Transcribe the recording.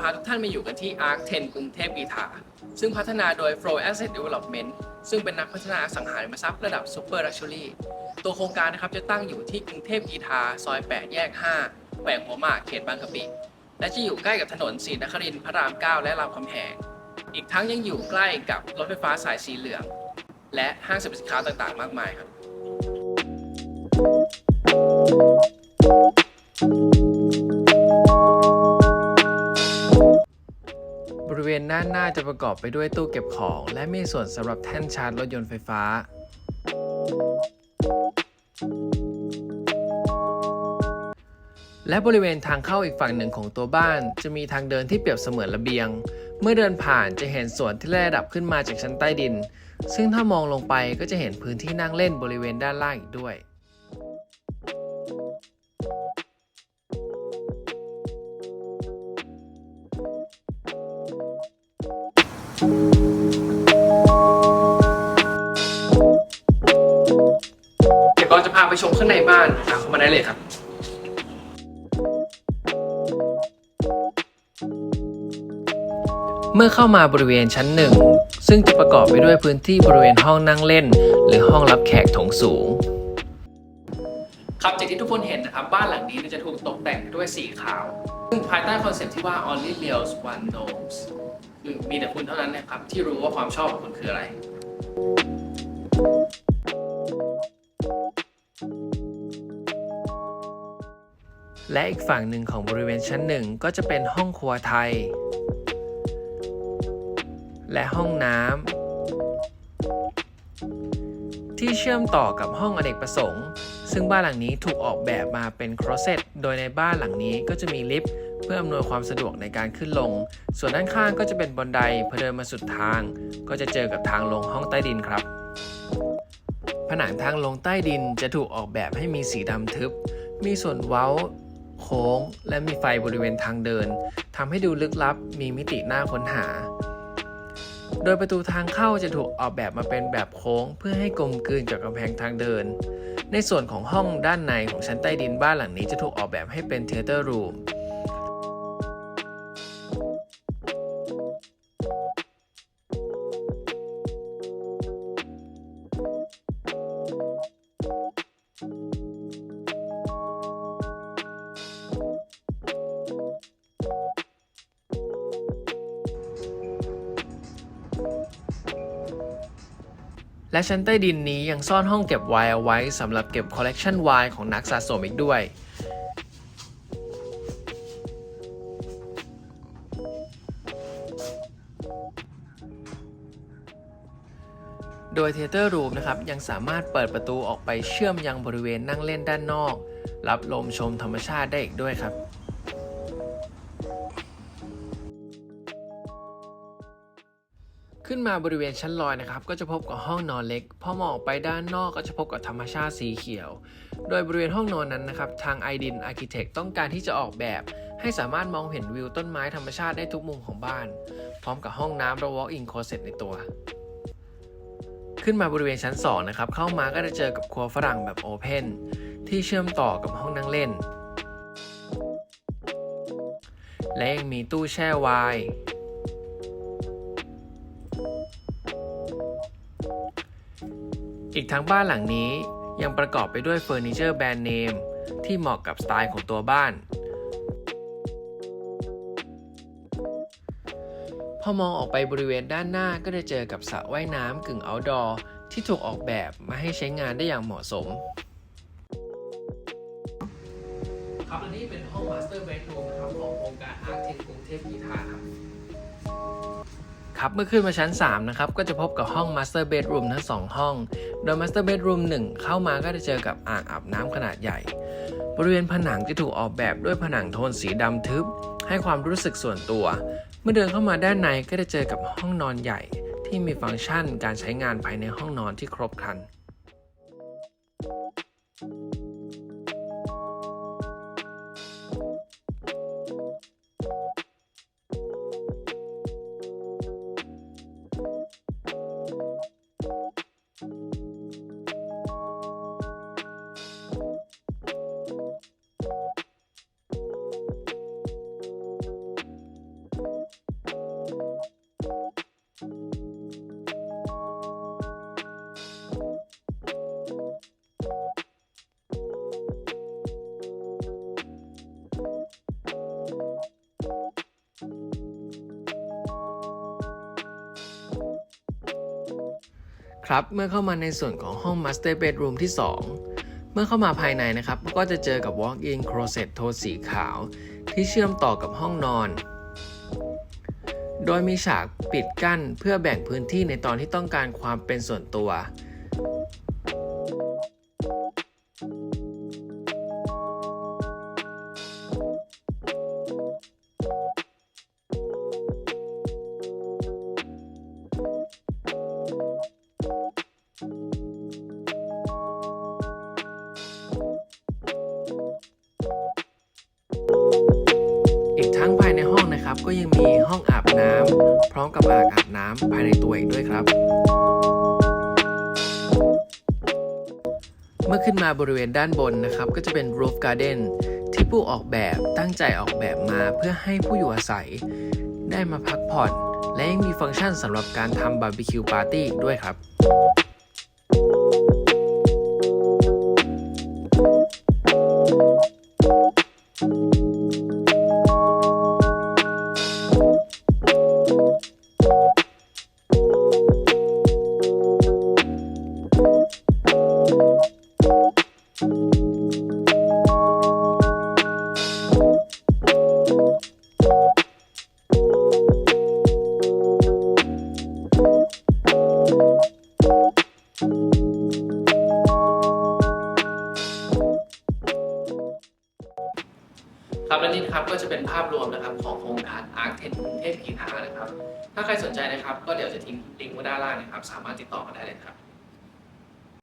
พาทุกท่านมาอยู่กันที่ Arc 10 กรุงเทพกีทาซึ่งพัฒนาโดย Flow Asset Development ซึ่งเป็นนักพัฒนาอสังหาริมทรัพย์ระดับ Super Luxury ตัวโครงการนะครับจะตั้งอยู่ที่กรุงเทพกีทาซอย 8 แยก 5แขวงหัวหมากเขตบางกะปิ และจะอยู่ใกล้กับถนนศรีนครินทร์พระราม 9 และรามคำแหง อีกทั้งยังอยู่ใกล้กับรถไฟฟ้าสายสีเหลือง และห้างสรรพสินค้าต่างๆ มากมายครับบริ ด้านหน้าจะประกอบไปด้วยตู้เก็บของ และมีส่วนสำหรับแท่นชาร์จรถยนต์ไฟฟ้า และบริเวณทางเข้าอีกฝั่งหนึ่งของตัวบ้าน จะมีทางเดินที่เปรียบเสมือนระเบียง เมื่อเดินผ่านจะเห็นสวนที่ไล่ระดับขึ้นมาจากชั้นใต้ดิน ซึ่งถ้ามองลงไปก็จะเห็นพื้นที่นั่งเล่นบริเวณด้านล่างอีกด้วย เมาได้เลยครับเมื่อเข้ามาบริเวณชั้นหนึ่งซึ่งจะประกอบไปด้วยพื้นที่บริเวณห้องนั่งเล่น หรือห้องรับแขกโถงสูง ครับจากที่ทุกคนเห็นนะครับ บ้านหลังนี้จะถูกตกแต่งด้วยสีขาว ซึ่งภายใต้คอนเซ็ปต์ที่ว่า only reals one knows คือมีแต่คุณเท่านั้นนะครับ ที่รู้ว่าความชอบของคุณคืออะไร และอีกฝั่งหนึ่งของบริเวณชั้นหนึ่งก็จะเป็นห้องครัวไทย และห้องน้ำที่เชื่อมต่อกับห้องอเนกประสงค์ ซึ่งบ้านหลังนี้ถูกออกแบบมาเป็นครอสเซตโดยในบ้านหลังนี้ก็จะมีลิฟต์เพื่ออำนวยความสะดวกในการขึ้นลง ส่วนด้านข้างก็จะเป็นบันไดพอเดินมาสุดทาง ก็จะเจอกับทางลงห้องใต้ดินครับ ผนังทางลงใต้ดินจะถูกออกแบบให้มีสีดำทึบ มีส่วนเว้า โค้ง และมีไฟบริเวณทางเดินทำให้ดูลึกลับมีมิติน่าค้นหา โดยประตูทางเข้าจะถูกออกแบบมาเป็นแบบโค้ง เพื่อให้กลมกลืนกับกำแพงทางเดิน ในส่วนของห้องด้านในของชั้นใต้ดินบ้านหลังนี้จะถูกออกแบบให้เป็นเทเตอร์รูม และชั้นใต้ดินนี้ยังซ่อนห้องเก็บไวน์เอาไว้สำหรับเก็บคอลเลกชันไวน์ของนักสะสมอีกด้วย โดยเทเตอร์รูมนะครับยังสามารถเปิดประตูออกไปเชื่อมยังบริเวณนั่งเล่นด้านนอก รับลมชมธรรมชาติได้อีกด้วยครับ ขึ้นมาบริเวณชั้นลอยนะครับก็จะพบกับห้องนอนเล็กพอมองออกไปด้านนอกก็จะพบกับธรรมชาติสีเขียว โดยบริเวณห้องนอนนั้นนะครับทาง i d i n Architect ต้องการที่จะออกแบบ ให้สามารถมองเห็นวิวต้นไม้ธรรมชาติได้ทุกมุมของบ้าน พร้อมกับห้องน้ำและ walk-in closet ในตัว ขึ้นมาบริเวณชั้น2นะครับเข้ามาก็จะเจอกับครัวฝรั่งแบบโอเพนที่เชื่อมต่อกับห้องนั่งเล่น และยังมีตู้แช่ไวน์ อีกทั้งบ้านหลังนี้ยังประกอบไปด้วยเฟอร์นิเจอร์แบรนด์เนมที่เหมาะกับสไตล์ของตัวบ้าน พอมองออกไปบริเวณด้านหน้าก็จะเจอกับสระว่ายน้ำกึ่งอ outdoor ที่ถูกออกแบบมาให้ใช้งานได้อย่างเหมาะสม ครับและนี่เป็นห้อง Master Bedroom นะครับของโครงการ Arc 10กรุงเทพกีทาครับ ครับเมื่อขึ้นมาชั้น 3 นะครับ ก็จะพบกับห้อง Master Bedroom ทั้ง 2 ห้อง โดย Master Bedroom 1 เข้ามาก็จะเจอกับอ่างอาบน้ำขนาดใหญ่ บริเวณผนังจะถูกออกแบบด้วยผนังโทนสีดำทึบ ให้ความรู้สึกส่วนตัว เมื่อเดินเข้ามาด้านในก็จะเจอกับห้องนอนใหญ่ ที่มีฟังก์ชันการใช้งานภายในห้องนอนที่ครบครัน ครับเมื่อเข้ามาในส่วนของห้อง Master Bedroom ที่ 2 เมื่อเข้ามาภายในนะครับ ก็จะเจอกับ Walk-in Closet โทนสีขาว ที่เชื่อมต่อกับห้องนอน โดยมีฉากปิดกั้นเพื่อแบ่งพื้นที่ในตอนที่ต้องการความเป็นส่วนตัว ทั้งภายในห้องนะครับ ก็ยังมีห้องอาบน้ำพร้อมกับอ่างอาบน้ำภายในตัวอีกด้วยครับ เมื่อขึ้นมาบริเวณด้านบนนะครับ ก็จะเป็น roof garden ที่ผู้ออกแบบตั้งใจออกแบบมาเพื่อให้ผู้อยู่อาศัย ได้มาพักผ่อน และยังมีฟังก์ชันสำหรับการทำบาร์บีคิวปาร์ตี้ด้วยครับ ครับและนี่นะครับก็จะเป็นภาพรวมนะครับของโครงการอาร์คเทนกรุงเทพกีฬานะครับ ถ้าใครสนใจนะครับ ก็เดี๋ยวจะทิ้งลิงก์ไว้ด้านล่างนะครับ สามารถติดต่อมาได้เลยครับ